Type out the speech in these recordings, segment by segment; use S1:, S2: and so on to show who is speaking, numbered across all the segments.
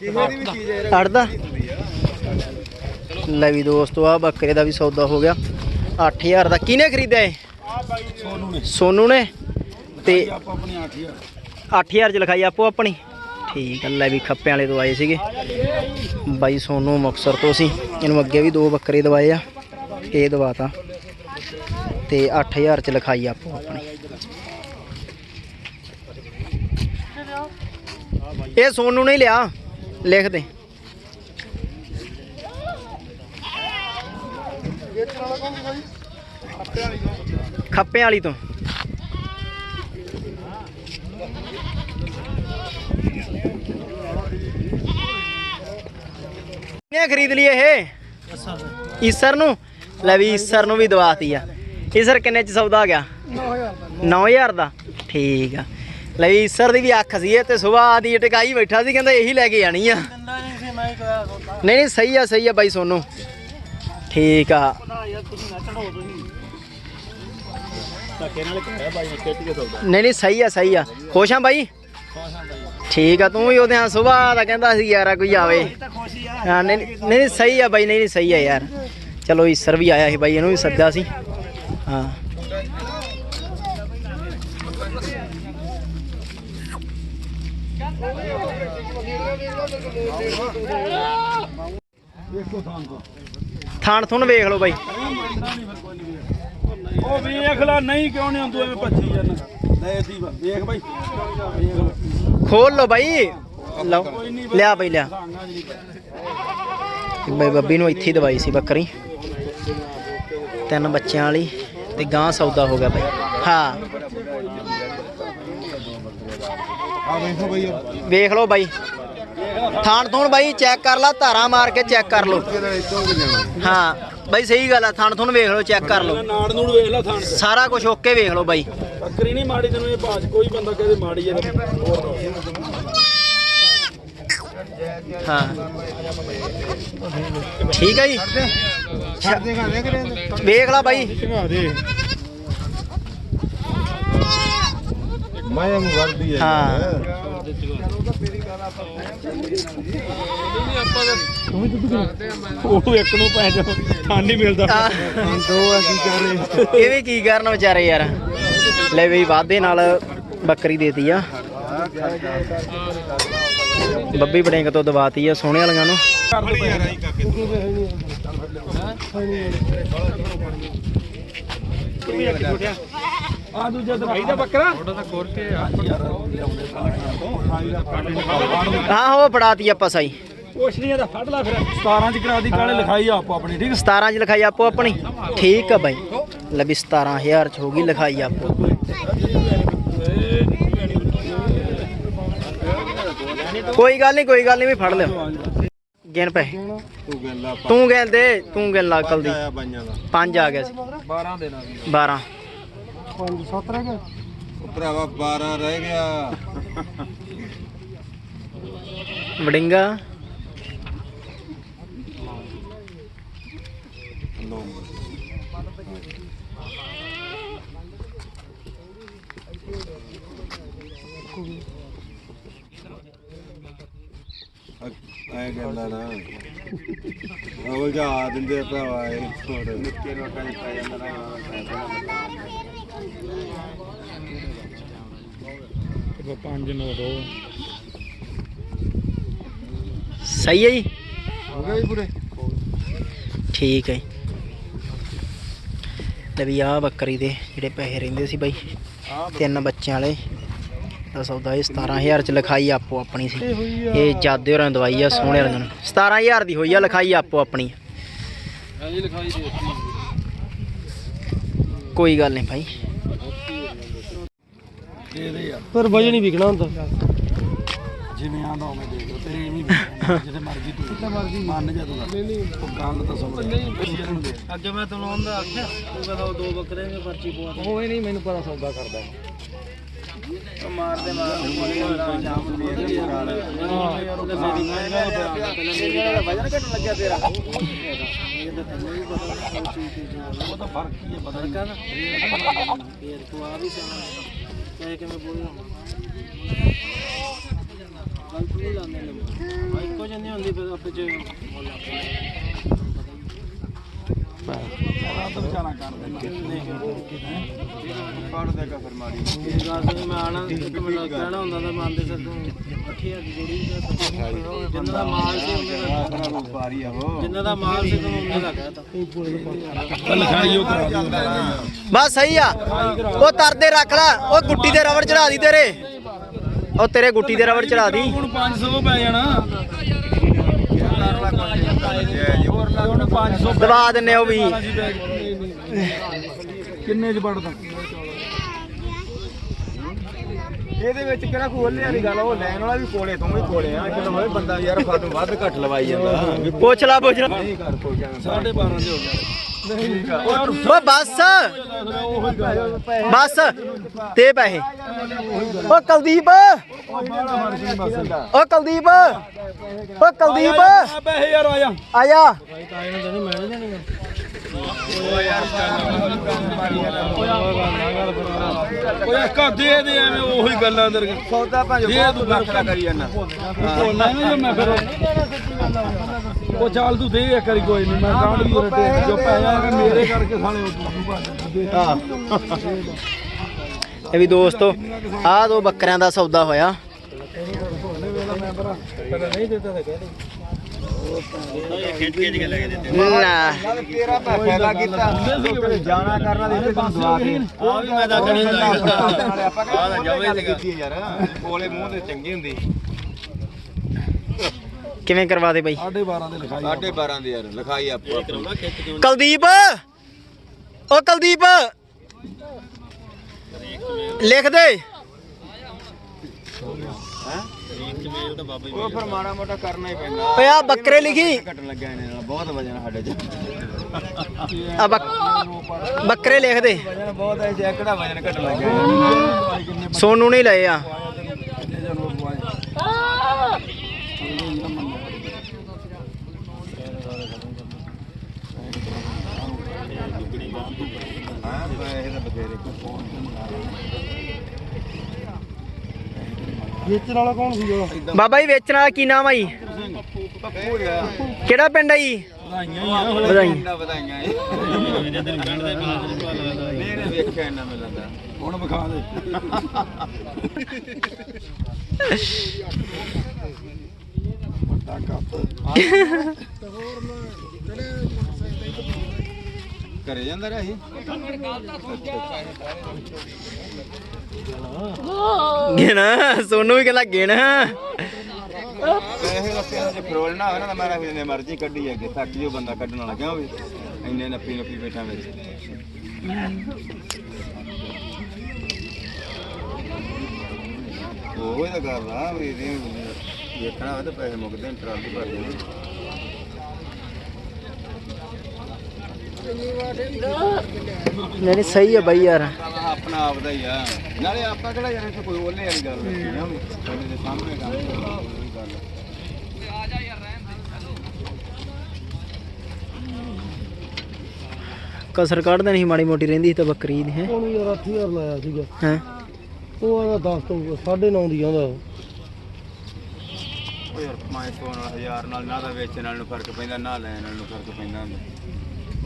S1: ਕਿਸੇ ਦੀ ਵੀ ਚੀਜ਼ ਹੈ
S2: ਅੜਦਾ। ਲੈ ਵੀ ਦੋਸਤੋ ਆ ਬੱਕਰੇ ਦਾ ਵੀ ਸੌਦਾ ਹੋ ਗਿਆ। 8000 ਦਾ। ਕਿਹਨੇ ਖਰੀਦਿਆ ਇਹ?
S1: ਸੋਨੂ ਨੇ।
S2: ਸੋਨੂ ਨੇ? ਤੇ
S1: ਆਪਾਂ ਆਪਣੀ 8000
S2: 8000 ਚ ਲਿਖਾਈ ਆਪੋ ਆਪਣੀ। ਠੀਕ ਆ ਲੈ ਵੀ ਖੱਪਿਆਂ ਵਾਲੇ ਤੋਂ ਆਏ ਸੀਗੇ। ਬਾਈ ਸੋਨੂ ਮੁਕਸਰ ਤੋਂ ਸੀ। ਇਹਨੂੰ ਅੱਗੇ ਵੀ ਦੋ ਬੱਕਰੇ ਦਵਾਏ ਆ। ਇਹ ਦਵਾਤਾ। ਤੇ 8000 ਚ ਲਿਖਾਈ ਆਪੋ ਆਪਣੀ। ਇਹ ਸੋਨੂ ਨੇ ਹੀ ਲਿਆ। ਲਿਖ ਦੇ। ਖੱਪਿਆਂ ਵਾਲੀ ਤੋਂ। ਕਿਹਨੇ ਖਰੀਦ ਲਈ ਇਹ? ਈਸਰ ਨੂੰ? ਲੈ ਵੀ ਈਸਰ ਨੂੰ ਵੀ ਦਵਾਤੀ ਆ। ਈਸਰ ਕਿੰਨੇ ਚ ਸੌਦਾ ਆ ਗਿਆ? 9000 ਦਾ। ਠੀਕ ਆ। ਲੈ ਵੀ ਈਸਰ ਦੀ ਵੀ ਅੱਖ ਸੀ ਤੇ ਸੁਬਾਹ ਦੀ ਟਿਕਾਈ ਬੈਠਾ ਸੀ ਕਹਿੰਦਾ ਇਹੀ ਲੈ ਕੇ ਜਾਣੀ ਆ।
S1: ਨਹੀਂ
S2: ਨਹੀਂ ਸਹੀ ਆ ਸਹੀ ਆ ਬਾਈ ਸੋਨੂੰ। ਠੀਕ ਆ। ਨਹੀਂ ਨਹੀਂ ਸਹੀ ਆ ਸਹੀ ਆ। ਖੁਸ਼ ਆ ਬਾਈ? ਠੀਕ ਆ ਤੂੰ ਵੀ ਉਹਦੇ ਆ ਸੁਬਾਹ ਦਾ ਕਹਿੰਦਾ ਸੀ ਯਾਰ ਕੋਈ ਆਵੇ। ਹਾਂ ਨਹੀਂ ਨਹੀਂ ਨਹੀਂ ਸਹੀ ਆ ਬਾਈ ਨਹੀਂ ਨਹੀਂ ਸਹੀ ਆ ਯਾਰ। ਚਲੋ ਈਸਰ ਵੀ ਆਇਆ ਸੀ ਬਾਈ ਇਹਨੂੰ ਵੀ ਸੱਦਿਆ ਸੀ। ਹਾਂ। ਥਾਣ ਥੁਣ ਵੇਖ ਲਓ ਬਾਈ।
S1: ਉਹ ਵੇਖ ਲੈ ਨਹੀਂ ਕਿਉਂ ਨਹੀਂ ਤੂੰ ਐਵੇਂ ਭੱਜੀ ਜਾਂਦਾ। ਲੈ ਦੀ ਵੇਖ ਬਾਈ।
S2: ਖੋਲ ਲਓ ਬਾਈ। ਲਓ ਲਿਆ ਬਾਈ ਲਿਆ। ਬਾਈ ਬੱਬੀ ਨੂੰ ਇੱਥੇ ਦਵਾਈ ਸੀ ਬੱਕਰੀ। ਤਿੰਨ ਬੱਚਿਆਂ ਵਾਲੀ ਤੇ ਗਾਂ ਸੌਦਾ ਹੋ ਗਿਆ ਬਾਈ। ਹਾਂ
S1: ਆ ਵੇਖੋ
S2: ਲਓ ਬਾਈ। ਥਾਣ ਥੁਣ ਬਾਈ ਚੈੱਕ ਕਰ ਲਾ ਧਾਰਾ ਮਾਰ ਕੇ ਚੈੱਕ ਕਰ ਲਓ। ਹਾਂ ਬਾਈ ਸਹੀ ਗੱਲ ਆ ਥਾਣ ਥੁਣ ਵੇਖ ਲਓ ਚੈੱਕ ਕਰ ਲਓ।
S1: ਨਾੜ ਨੂੜ ਵੇਖ ਲੈ ਥਾਂ ਤੇ।
S2: ਸਾਰਾ ਕੁਝ ਓਕੇ ਵੇਖ ਲਓ ਬਾਈ।
S1: ਬੱਕਰੀ ਨਹੀਂ ਮਾੜੀ ਤੈਨੂੰ ਇਹ ਬਾਜ ਕੋਈ ਬੰਦਾ ਕਹਦੇ ਮਾੜੀ ਹੈ ਹੋਰ
S2: ਹਾਂ। ਠੀਕ ਹੈ ਜੀ।
S1: ਵੇਖ
S2: ਲਾ ਬਾਈ।
S1: ਚੰਗਾ ਦੇ ਮੈਂ ਇਹਨੂੰ ਵਰਦੀ
S2: ਹਾਂ।
S1: ਉਹ ਇੱਕ ਨੂੰ ਪੈ ਜਾ ਥਾਂ ਨਹੀਂ ਮਿਲਦਾ।
S2: ਆ,
S1: ਦੋ ਅਸੀਂ ਕਰ
S2: ਇਹ ਵੀ ਕੀ ਕਰਨ ਵਿਚਾਰੇ ਯਾਰ? ਲੈ ਬਈ ਵਾਦੇ ਨਾਲ ਬੱਕਰੀ ਦੇਤੀ ਆ। ਬੱਬੀ ਬੜੇਂਗ ਤੋਂ ਦਵਾਤੀ ਆ ਸੋਹਣੇ ਵਾਲੀਆਂ ਨੂੰ।
S1: ਆ ਦੂਜਾ ਦਵਾਈ ਦਾ ਬੱਕਰਾ?
S2: ਹਾਂ ਉਹ ਫੜਾਤੀ ਆਪਾਂ ਸਾਈ।
S1: ਕੋਸ਼ਰੀਆਂ ਦਾ ਫੜ ਲੈ ਫਿਰ। 17 ਚ ਕਰਾ ਦੀ ਕਾਲੇ ਲਿਖਾਈ ਆਪੋ ਆਪਣੀ ਠੀਕ?
S2: 17 ਚ ਲਿਖਾਈ ਆਪੋ ਆਪਣੀ। ਠੀਕ ਆ ਬਾਈ। ਲੈ ਵੀ 17000 ਚ ਹੋ ਗਈ ਲਿਖਾਈ ਆਪੋ। ਕੋਈ ਗੱਲ ਨਹੀਂ ਕੋਈ ਗੱਲ ਨਹੀਂ ਵੀ ਫੜ ਲਿਓ। ਗਿਣ ਪੈ।
S1: ਤੂੰ ਗੱਲਾਂ
S2: ਤੂੰ ਗਿਣ ਦੇ ਤੂੰ ਗਿਣ ਲਾ ਕਲ ਦੀ।
S1: ਆਇਆ ਬਾਈਆਂ ਦਾ।
S2: ਪੰਜ ਆ ਗਿਆ ਸੀ।
S1: 12 ਦੇਣਾ
S2: 12
S1: 5 7 ਰਹਿ ਗਏ। ਉਹ ਭਰਾਵਾ 12 ਰਹਿ ਗਿਆ।
S2: ਵੜਿੰਗਾ।
S1: ਐ ਗੱਲਾਂ ਨਾ। ਉਹ ਜਾ ਦਿੰਦੇ ਭਰਾਵਾ ਇਹ। ਛੋੜ ਨਿੱਕੇ ਨੋਟਾਂ ਚ ਪੈ ਜਾਂਦਾ ਨਾ। ਪੰਜ ਨੋ ਦੋ।
S2: ਸਹੀ ਹੈ ਜੀ?
S1: ਹੋ ਗਿਆ ਜੀ ਪੂਰੇ?
S2: ਠੀਕ ਹੈ ਲੈ ਵੀ ਆ ਬੱਕਰੀ ਦੇ ਜਿਹੜੇ ਪੈਸੇ ਰਹਿੰਦੇ ਸੀ ਬਾਈ ਤਿੰਨ ਬੱਚਿਆਂ ਵਾਲੇ। ਦਾ ਸੌਦਾ ਇਹ 17000 ਚ ਲਿਖਾਈ ਆਪੋ ਆਪਣੀ ਸੀ। ਇਹ ਜਾਦੇ ਹੋਰਾਂ ਦਵਾਈ ਆ ਸੋਹਣੇ ਵਾਲਿਆਂ ਨੂੰ। 17000 ਦੀ ਹੋਈ ਆ ਲਿਖਾਈ ਆਪੋ ਆਪਣੀ।
S1: ਹਾਂਜੀ ਲਿਖਾਈ ਦੇ
S2: ਕੋਈ ਗੱਲ ਨਹੀਂ ਭਾਈ
S1: ਦੇ ਦੇ ਯਾਰ
S2: ਪਰ ਵਜਨ ਹੀ ਵਿਕਣਾ ਹੁੰਦਾ।
S1: ਜਿਵੇਂ ਆਂਦਾ ਉਵੇਂ ਦੇ ਦੋ ਤੇਰੇ ਐਵੇਂ ਜਿਹਦੇ ਮਰਜ਼ੀ ਤੂੰ ਜਿੱਦਾਂ ਮਰਜ਼ੀ। ਮੰਨ ਜਾ ਤੂੰ ਨਹੀਂ ਨਹੀਂ। ਉਹ ਗੱਲ ਤਾਂ ਸੁਣ ਨਹੀਂ
S3: ਅੱਗੇ ਮੈਂ ਤੈਨੂੰ ਆਂਦਾ ਆਖਿਆ ਤੂੰ ਕਹਿੰਦਾ ਉਹ ਦੋ ਬੱਕਰੇ ਨੇ ਪਰਚੀ ਪਵਾ
S1: ਉਹ ਨਹੀਂ ਮੈਨੂੰ ਪਤਾ ਸੌਦਾ ਕਰਦਾ
S3: ਦੇ ਮਾਰਦੇ ਮਾਰਦੇ ਯਾਰ ਉਹਦੇ ਮੇਰੀ ਵਜਨ ਘਟਣ ਲੱਗਿਆ ਤੇਰਾ
S1: ਉਹ ਤਾਂ ਫ਼ਰਕ ਕੀ ਹੈ ਪਤਾ ਨਹੀਂ।
S3: ਕਹਨਾ ਫੇਰ ਤੂੰ ਆ ਵੀ ਸਿਆਣਾ ਕਹਿ ਕਿਵੇਂ ਬੋਲਣਾ ਗਲਤ ਨਹੀਂ ਲਾਉਂਦੇ ਨੇ ਜਿੰਨੀ ਹੁੰਦੀ ਫਿਰ ਆਪੇ ਚ
S1: ਸਾਰਾ ਤਾਂ ਵਿਚਾਰਾ ਕਰ ਦਿੰਦਾ
S3: ਪੜ ਦੇਗਾ ਫਿਰ ਮਾਰੀ ਇਹ ਗੱਲ ਤੇ ਮੈਂ ਆਣਾ ਇੱਕ ਮਿੰਟ ਕਹਿਣਾ ਹੁੰਦਾ ਤਾਂ ਮੰਨਦੇ ਸਰ ਤੂੰ 8000 ਦੀ ਜੋੜੀ ਦਾ ਜਿੰਨਾ ਦਾ ਮਾਲ ਸੀ ਉਹਨੇ ਦਾ
S4: ਵਾਰੀ ਆ ਉਹ।
S3: ਜਿੰਨਾ ਦਾ ਮਾਲ ਸੀ ਤੂੰ ਉਹਨੇ ਦਾ ਕਹਿਤਾ
S1: ਲਿਖਾਈ ਉਹ ਕਰਾ ਦਿੰਦਾ
S2: ਬਸ ਸਹੀ ਆ। ਉਹ ਤਰਦੇ ਰੱਖ ਲੈ। ਉਹ ਗੁੱਟੀ ਦੇ ਰਬੜ ਚੜਾ ਦੀ ਤੇਰੇ। ਉਹ ਤੇਰੇ ਗੁੱਟੀ ਦੇ ਰਬੜ ਚੜਾ ਦੀ।
S1: ਹੁਣ 500 ਪੈ ਜਾਣਾ। ਹੁਣ 500
S2: ਦਵਾ ਦਿੰਨੇ ਉਹ ਵੀ।
S1: ਕਿੰਨੇ ਚ ਵੜਦਾ?
S4: ਇਹਦੇ ਵਿੱਚ ਕਿਹੜਾ ਖੋਲਣੇ ਵਾਲੀ ਗੱਲ ਉਹ ਲੈਣ ਵਾਲਾ ਵੀ ਕੋਲੇ ਤੋਂ ਵੀ ਕੋਲੇ ਆ। ਚਲੋ ਹੋਏ ਬੰਦਾ ਯਾਰ ਸਾਨੂੰ ਵੱਧ ਘੱਟ ਲਵਾਈ ਜਾਂਦਾ। ਵੀ
S2: ਪੁੱਛ ਲਾ ਪੁੱਛ ਲਾ।
S4: ਨਹੀਂ ਕਰ ਕੋਈ ਜਾਣਾ।
S1: ਸਾਢੇ 12 ਦੇ ਹੋ ਗਿਆ
S2: ਓ ਬਸ। ਬਸ। ਤੇ ਪੈਸੇ। ਓ ਕੁਲਦੀਪ। ਓ ਕੁਲਦੀਪ। ਓ ਕੁਲਦੀਪ।
S1: ਆ ਪੈਸੇ ਯਾਰ ਆ ਜਾ।
S2: ਆ ਜਾ।
S1: ਓਏ ਕਾ ਦੇ ਦੇ ਐਵੇਂ ਉਹੀ ਗੱਲਾਂ ਅੰਦਰ
S4: ਸੌਦਾ ਭਾਵੇਂ
S1: ਦੇ ਤੂੰ
S4: ਦਾ ਕਰੀ ਜਾਂਦਾ।
S1: ਬੋਲਣਾ ਨਹੀਂ ਮੈਂ ਫਿਰ ਉਹ ਚੱਲ ਤੂੰ ਦੇ ਇੱਕ ਵਾਰੀ ਕੋਈ ਨਹੀਂ ਮੈਂ ਕਾਂਡ ਵੀ ਰਟੇ ਜੋ ਪੈਸਾ ਹੈਗਾ ਮੇਰੇ ਕਰਕੇ ਸਾਲੇ ਉਹ ਤੂੰ ਭੱਜ ਦੇ
S2: ਇਹ ਵੀ ਦੋਸਤੋ ਆਹ ਦੋ ਬੱਕਰਿਆਂ ਦਾ ਸੌਦਾ ਹੋਇਆ।
S3: ਨਹੀਂ ਦਿੱਤਾ ਤਾਂ ਕਹਿ ਦੇ।
S2: ਨਾ।
S4: ਤੇਰਾ ਪੈ ਫਾਇਦਾ ਕੀਤਾ ਜਾਣਾ ਕਰਨਾ ਦੇ ਤੈਨੂੰ ਦਵਾ ਕੇ
S3: ਆ ਵੀ ਮੈਂ ਤਾਂ ਕਹਿਣਾ ਚਾਹੀਦਾ
S4: ਆਪਾਂ ਜਾਵੇ ਕੀਤੀ ਯਾਰ ਕੋਲੇ ਮੂੰਹ ਤੇ ਚੰਗੀ ਹੁੰਦੀ
S2: ਕਿਵੇਂ ਕਰਵਾ ਦੇ ਬਾਈ?
S1: ਸਾਢੇ 12 ਦੇ ਲਿਖਾਈ
S4: ਸਾਢੇ 12 ਯਾਰ ਲਿਖਾਈ ਆਪੋ
S2: ਕੁਲਦੀਪ! ਓ ਕੁਲਦੀਪ! ਲਿਖ ਦੇ।
S3: ਮੇਲ
S4: ਉਹ ਫਿਰ ਮਾੜਾ ਮੋਟਾ ਕਰਨਾ ਹੀ ਪੈਂਦਾ।
S2: ਓਏ ਆ ਬੱਕਰੇ ਲਿਖੀ।
S4: ਘਟਣ ਲੱਗਿਆ ਇਹਨੇ ਨਾਲ ਬਹੁਤ ਵਜਨ ਸਾਡੇ ਚ।
S2: ਆ ਬੱਕ- ਬੱਕਰੇ ਲਿਖ ਦੇ।
S4: ਵਜਨ ਬਹੁਤ ਹੈ ਜੇ ਕਿਹੜਾ ਵਜਨ ਘਟਣ ਲੱਗਿਆ?
S2: ਸੋਨੂ ਨਹੀਂ ਲਏ ਆ।
S4: ਬਥੇਰੇ
S1: ਵੇਚਣ ਵਾਲਾ ਕੌਣ ਸੀਗਾ?
S2: ਬਾਬਾ ਜੀ ਵੇਚਣ ਵਾਲਾ ਕੀ ਨਾਮ ਆ ਜੀ? ਕਿਹੜਾ ਪਿੰਡ ਆ ਜੀ?
S1: ਵਧਾਈਆਂ। ਹੀ ਆ
S2: ਵਧਾਈ
S4: ਇੰਨਾ ਵਧਾਈਆਂ ਇਹ ਨਹੀਂ ਵੇਖਿਆ ਇੰਨਾ ਮਿਲਦਾ
S1: ਹੁਣ ਵਿਖਾ ਦੇ ਵੱਡਾ ਕੱਪ
S4: ਘਰੇ ਜਾਂਦਾ ਰਿਹਾ ਸੀ
S2: ਗਿਣ। ਸੋਨੂ ਵੀ ਕਹਿੰਦਾ ਗਿਣ।
S4: ਪੈਸੇ ਲੱਤੇ ਜੇ ਫਰੋਲ ਨਾ ਹੋਵੇ ਨਾ ਤਾਂ ਮੈਂ ਰੱਖ ਜਿੰਨੇ ਮਰਜ਼ੀ ਕੱਢੀ ਅੱਗੇ ਥੱਕ ਜਿਓ ਬੰਦਾ ਕੱਢਣ ਵਾਲਾ ਕਿਉਂ ਵੀ? ਇੰਨੇ ਨੱਪੀ ਨੱਪੀ ਬੈਠਾ ਵਿੱਚ ਉਹ ਇਹਦਾ ਗੱਲ ਆ ਵੀ ਇਹਦੇ ਦੇਖਣਾ ਹੋਵੇ ਤਾਂ ਪੈਸੇ ਮੁੱਕਦੇ ਨੇ ਟਰਾਲੀ ਭਰ ਜਾਂਦੀ
S2: ਨਹੀਂ ਨਹੀਂ ਸਹੀ ਆ ਬਾਈ ਯਾਰ।
S4: ਆਪਣਾ ਆਪਦਾ ਹੀ ਆ। ਨਾਲੇ ਆਪਾਂ ਕਿਹੜਾ ਯਾਰ ਇੱਥੇ ਕੋਈ ਓਲੇ ਵਾਲੀ ਗੱਲ ਨਹੀਂ ਨਾ ਵੀ ਸਾਡੇ ਦੇ ਸਾਹਮਣੇ ਕੰਮ ਕਰਨਾ, ਉਹੀ ਗੱਲ ਆ।
S2: ਕਸਰ ਕੱਢ ਦੇਣੀ ਸੀ ਮਾੜੀ ਮੋਟੀ ਰਹਿੰਦੀ ਸੀ ਤਾਂ ਬੱਕਰੀ ਦੀ ਹੈ?
S3: ਉਹਨੂੰ ਯਾਰ 8000 ਲਾਇਆ ਸੀਗਾ।
S2: ਹੈ?
S3: ਉਹ ਆਦਾ 10 ਤੋਂ 9.5 ਦੀ ਆਉਂਦਾ
S4: ਉਹ। ਯਾਰ ਮੈਂ ਕੋਣ ਹਜ਼ਾਰ ਨਾਲ ਨਾ ਤਾਂ ਵੇਚਣ ਨਾਲ ਨੂੰ ਫ਼ਰਕ ਪੈਂਦਾ ਨਾ ਲੈਣ ਨਾਲ ਨੂੰ ਫ਼ਰਕ ਪੈਂਦਾ।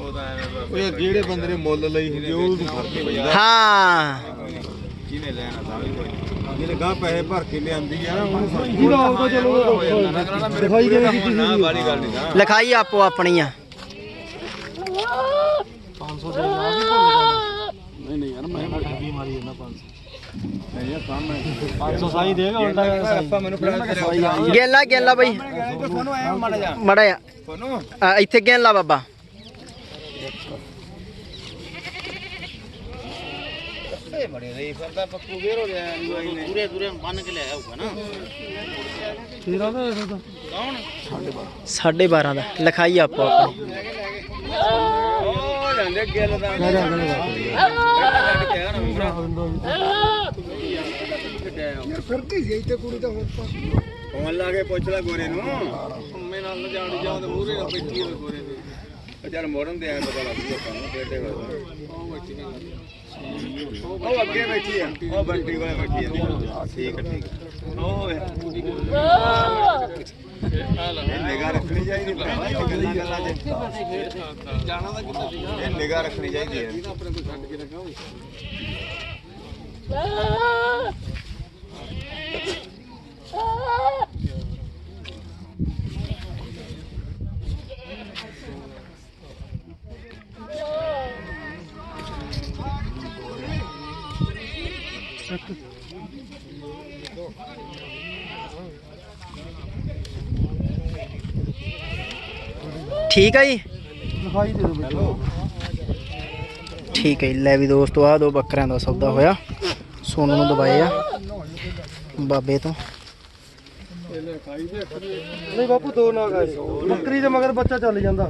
S4: ਉਹ ਤਾਂ ਐਵੇਂ ਉਹ ਯਾਰ ਜਿਹੜੇ ਬੰਦੇ ਨੇ ਮੁੱਲ ਲਈ ਹੁੰਦੀ ਉਹ ਨੂੰ ਫ਼ਰਕ ਪੈਂਦਾ।
S2: ਹਾਂ।
S4: ਜਿਹਨੇ ਲੈਣਾ ਤਾਂ ਵੀ ਕੋਈ ਜਿਹਨੇ ਗਾਂ ਪੈਸੇ ਭਰ ਕੇ ਲਿਆਂਦੀ ਆ ਨਾ ਉਹਨੂੰ ਫ਼ਰਕ
S3: ਜਿਹਦਾ ਚਲੋ ਦਿਖਾਈ ਕਿਵੇਂ ਕੀਤੀ
S4: ਨਾ ਵਾਲੀ ਗੱਲ ਨਹੀਂ ਨਾ।
S2: ਲਿਖਾਈ ਆਪੋ ਆਪਣੀ ਆ।
S3: 500 ਦੇ ਆ ਵੀ
S1: ਨਹੀਂ ਨਹੀਂ ਯਾਰ ਮੈਂ
S3: ਮੈਂ ਠੱਗੀ ਮਾਰੀ ਜਾਂਦਾ 500
S1: ਨਹੀਂ ਯਾਰ ਸਾਹਮਣੇ
S3: 500 ਸਾਈ ਦੇਗਾ ਉਲਟਾ
S4: ਆਪਾਂ ਮੈਨੂੰ ਫੜਾ
S2: ਗੇਲਾ ਗੇਲਾ ਬਾਈ।
S4: ਮੜ ਜਾ।
S2: ਮੜਾ ਆ, ਇੱਥੇ ਗੇਲਾ ਬਾਬਾ।
S4: ਇਹ ਬੜੇ ਰਹੀ? ਫਿਰਦਾ ਪੱਕੂ ਵੇਰ ਹੋ ਗਿਆ ਬਾਈ ਨੇ।
S3: ਪੂਰੇ ਦੂਰੇ ਬੰਨ ਕੇ ਲਿਆਇਆ ਹੋਊਗਾ ਨਾ। ਤੇਰਾ ਤਾਂ ਇਹਦਾ ਤਾਂ
S2: 12.5 ਦਾ। ਲਿਖਾਈ ਆਪੋ ਆਪਣੀ।
S4: ਉਹ ਜਾਂਦੇ ਗਿੱਲ ਦਾ।
S3: ਲੈ ਲੈ ਜਾ।
S4: ਕੱਢ ਕੇ ਆ ਨਾ ਵੀਰਾ ਫੋਨ ਲਾ ਕੇ ਪੁੱਛ ਲੈ ਗੋਰੇ ਨੂੰ। ਮੰਮੇ ਨਾਲ ਜਾਣ ਜਾਓ ਤੇ ਮੂਹਰੇ ਨਾਲ ਬੈਠੀ ਹੋਵੇ ਗੋਰੇ ਦੇ। ਚੱਲ ਮੋੜਨ ਦੇ ਆ ਪਤਾ ਲੱਗ ਜੂ ਆਪਾਂ ਨੂੰ ਬੇਟੇ ਉਹ ਅੱਗੇ ਬੈਠੀ ਆ ਉਹ ਬੰਟੀ ਕੋਲੇ ਬੈਠੀ ਆ। ਠੀਕ ਆ ਠੀਕ ਆ। ਉਹ ਇਹ ਨਿਗਾਹ ਰੱਖਣੀ ਚਾਹੀਦੀ ਭਰਾਵਾ ਇਹ ਗੱਲਾਂ ਗੱਲਾਂ 'ਚ। ਜਾਣਾ ਤਾਂ ਕਿੱਥੇ ਸੀਗਾ ਇਹ ਨਿਗਾਹ ਰੱਖਣੀ ਚਾਹੀਦੀ ਹੈ ਆਪਣੇ ਕੋਲ ਛੱਡ ਕੇ ਰੱਖਾਂ
S2: ਠੀਕ ਆ ਜੀ?
S3: ਲਿਖਾਈ ਦੇ ਦਿਓ
S2: ਠੀਕ ਹੈ ਲੈ ਵੀ ਦੋਸਤੋ ਆ ਦੋ ਬੱਕਰਿਆਂ ਦਾ ਸੌਦਾ ਹੋਇਆ। ਸੋਨੂੰ ਨੂੰ ਦਵਾਏ ਆ। ਬਾਬੇ ਤੋਂ।
S3: ਨਹੀਂ ਬਾਪੂ ਦੋ ਨਾ ਗਾਏ ਬੱਕਰੀ ਦੇ ਮਗਰ ਬੱਚਾ ਚੱਲ ਜਾਂਦਾ।